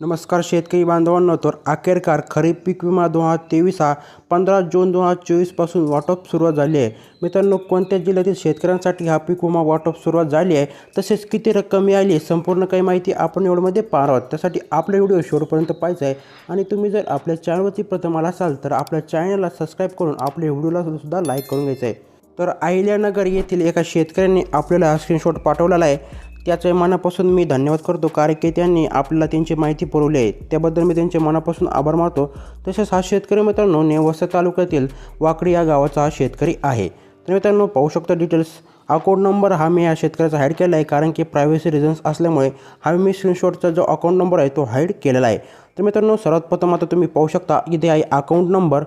नमस्कार शेतकरी बांधवांनो तर अखेरकार खरीप पीक विमा दोन हजार तेवीस हा पंधरा जून दोन हजार चोवीसपासून वाटप सुरुवात झाली आहे. मित्रांनो कोणत्या जिल्ह्यातील शेतकऱ्यांसाठी हा पीक विमा वाटप सुरुवात झाली आहे? तसेच किती रक्कम मिळाली आहे? संपूर्ण काही माहिती आपण एवढमध्ये पाहणार आहोत. त्यासाठी आपला व्हिडिओ शेवटपर्यंत पाहिजे आहे. आणि तुम्ही जर आपल्या चॅनलवरती प्रथम आला असाल तर आपल्या चॅनलला सबस्क्राईब करून आपल्या व्हिडिओला सुद्धा लाईक करून घ्यायचं आहे. तर अहिल्यानगर येथील एका शेतकऱ्यांनी आपल्याला हा स्क्रीनशॉट पाठवलेला आहे. त्याचे मनापासून मी धन्यवाद करतो कारण की त्यांनी आपल्याला त्यांची माहिती पुरवली आहे. त्याबद्दल मी त्यांचे मनापासून आभार मानतो. तसेच हा शेतकरी मित्रांनो नेवासा तालुक्यातील वाकडी या गावाचा हा शेतकरी आहे. तर मित्रांनो पाहू शकतो डिटेल्स अकाउंट नंबर हा मी या शेतकऱ्याचा हाईड केला आहे कारण की प्रायव्हसी रिझन्स असल्यामुळे हा मी स्क्रीनशॉटचा जो अकाउंट नंबर आहे तो हाईड केलेला आहे. तर मित्रांनो सर्वात प्रथम आता तुम्ही पाहू शकता इथे आहे अकाउंट नंबर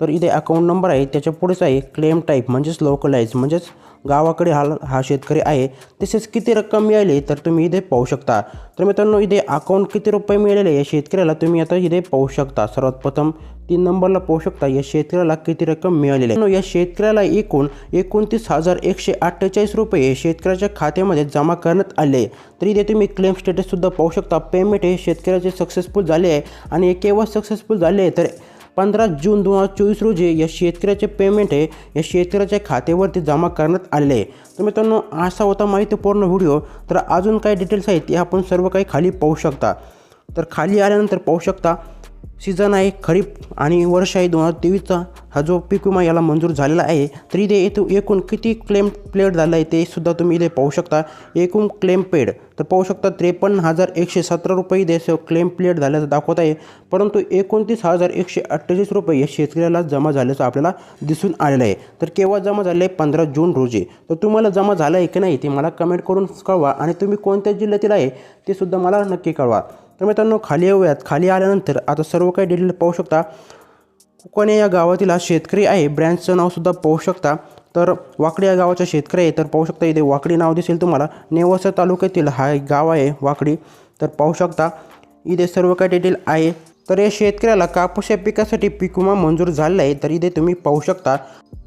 तर इथे अकाउंट नंबर आहे त्याच्या पुढेच आहे क्लेम टाईप म्हणजेच लोकलाईज म्हणजेच गावाकडे हा हा शेतकरी आहे. तसेच किती रक्कम मिळाली तर तुम्ही इथे पाहू शकता. तर मित्रांनो इथे अकाउंट किती रुपये मिळालेले या शेतकऱ्याला तुम्ही आता इथे पाहू शकता. सर्वात प्रथम तीन नंबरला पाहू शकता या शेतकऱ्याला किती रक्कम मिळालेली आहे. या शेतकऱ्याला एकूण एकोणतीस हजार एकशे अठ्ठेचाळीस रुपये शेतकऱ्याच्या खात्यामध्ये जमा करण्यात आले तर इथे तुम्ही क्लेम स्टेटससुद्धा पाहू शकता. पेमेंट हे शेतकऱ्याचे सक्सेसफुल झाले आहे. आणि हे केव्हा सक्सेसफुल झाले आहे तर पंधरा जून दोन हजार चोवीस रोजी या शेतकऱ्याचे पेमेंट आहे या शेतकऱ्याच्या खात्यावरती जमा करण्यात आले आहे. तर मित्रांनो असा होता माहितीपूर्ण व्हिडिओ तर अजून काही डिटेल्स आहेत ते आपण सर्व काही खाली पाहू शकता. तर खाली आल्यानंतर पाहू शकता सीझन आहे खरीप आणि वर्ष आहे दोन हजार तेवीसचा हा जो पीक विमा याला मंजूर झालेला आहे तर इथे येतो एकूण किती क्लेम प्लेड झाला आहे ते सुद्धा तुम्ही इथे पाहू शकता. एकूण क्लेम पेड तर पाहू शकता त्रेपन्न हजार एकशे सतरा रुपये इथे क्लेम प्लेड झाल्याचं दाखवत आहे. परंतु एकोणतीस हजार एकशे अठ्ठेचाळीस रुपये या शेतकऱ्याला जमा झाल्याचं आपल्याला दिसून आलेलं आहे. तर केव्हा जमा झालं? आहे पंधरा जून रोजी. तर तुम्हाला जमा झालं आहे की नाही ते मला कमेंट करून कळवा आणि तुम्ही कोणत्या जिल्ह्यातील आहे ते सुद्धा मला नक्की कळवा. तर मित्रांनो खाली येऊयात. खाली आल्यानंतर आता सर्व काही डिटेल पाहू शकता. कुकणे या गावातील हा शेतकरी आहे? ब्रँचचं नावसुद्धा पाहू शकता. तर वाकडी या गावाचा शेतकरी आहे. तर पाहू शकता इथे वाकडी नाव दिसेल तुम्हाला. नेवासा तालुक्यातील हा एक गाव आहे वाकडी. तर पाहू शकता इथे सर्व काही डिटेल आहे. तर या शेतकऱ्याला कापूस या पिकासाठी पीक विमा मंजूर झाला आहे तर इथे तुम्ही पाहू शकता.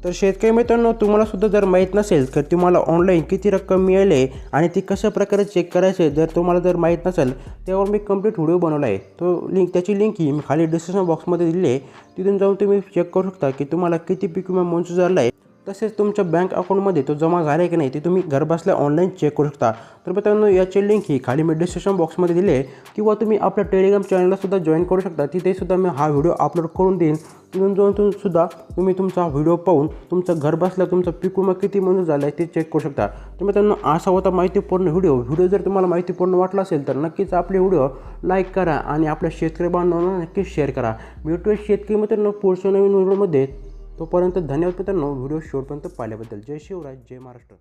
तर शेतकरी मित्रांनो तुम्हाला सुद्धा जर माहीत नसेल तर तुम्हाला ऑनलाईन किती रक्कम मिळाली आणि ती कशा प्रकारे चेक करायचे जर तुम्हाला जर माहीत नसेल त्यावर मी कंप्लीट व्हिडिओ बनवला आहे. तो लिंक त्याची लिंक ही मी खाली डिस्क्रिप्शन बॉक्समध्ये दिली आहे. तिथून जाऊन तुम्ही चेक करू शकता की तुम्हाला किती पीक विमा मंजूर झाला आहे तसेच तुमच्या बँक अकाउंटमध्ये तो जमा झाला आहे की नाही ते तुम्ही घरबसल्या ऑनलाईन चेक करू शकता. तर मित्रांनो याची लिंक ही खाली मी डिस्क्रिप्शन बॉक्समध्ये दिली आहे. किंवा तुम्ही आपल्या टेलिग्राम चॅनललासुद्धा जॉईन करू शकता. तिथेसुद्धा मी हा व्हिडिओ अपलोड करून देईन. तिथून जाऊन तुम्ही सुद्धा तुम्ही तुमचा व्हिडिओ पाहून तुमचं घर बसल्या तुमचा पीक विमा किती मंजूर झाला आहे ते चेक करू शकता. तर मित्रांनो असा होता माहितीपूर्ण व्हिडिओ व्हिडिओ जर तुम्हाला माहितीपूर्ण वाटला असेल तर नक्कीच आपले व्हिडिओ लाईक करा आणि आपल्या शेतकरी बांधवांना नक्कीच शेअर करा. भेटूया शेतकरी मित्रांनो पुढच्या नवीन व्हिडिओमध्ये तोपर्यंत धन्यवाद मित्रांनो. व्हिडिओ शेवटपर्यंत पाहिल्याबद्दल जय शिवराज जय महाराष्ट्र.